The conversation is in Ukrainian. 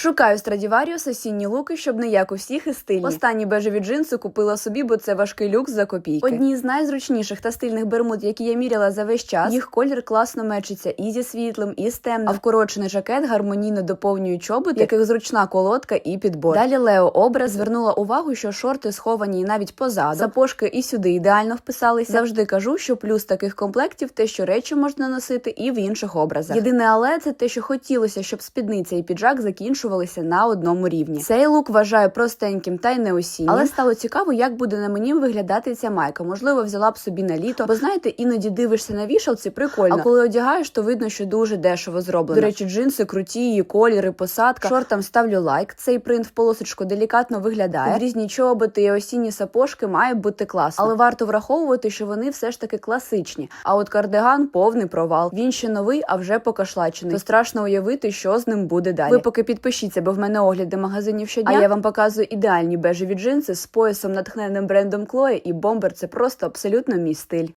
Шукаю Страдіваріус осінні луки, щоб не як у всіх і стильні. Останні бежеві джинси купила собі, бо це важкий люкс за копійки. Одні з найзручніших та стильних бермуд, які я міряла за весь час. Їх колір класно мечиться і зі світлим, і з темним. А вкорочений жакет гармонійно доповнює чоботи, яких зручна колодка і підбор. Далі Лео образ звернула увагу, що шорти сховані навіть позаду. Запошки і сюди ідеально вписалися. Завжди кажу, що плюс таких комплектів те, що речі можна носити і в інших образах. Єдине, але це те, що хотілося, щоб спідниця і піджак закінчувалися на одному рівні. Цей лук вважаю простеньким та й не осіннім. Але стало цікаво, як буде на мені виглядати ця майка. Можливо, взяла б собі на літо. Бо знаєте, іноді дивишся на вішалці, прикольно. А коли одягаєш, то видно, що дуже дешево зроблено. До речі, джинси круті, її кольори, посадка. Шортам ставлю лайк. Цей принт в полосочку делікатно виглядає. Під різні чоботи і осінні сапожки має бути класно. Але варто враховувати, що вони все ж таки класичні. А от кардиган повний провал. Він ще новий, а вже покашлачений. То страшно уявити, що з ним буде далі. Ви поки підпишіться, бо в мене огляди магазинів щодня. А я вам показую ідеальні бежеві джинси з поясом натхненним брендом Клої і бомбер. Це просто абсолютно мій стиль.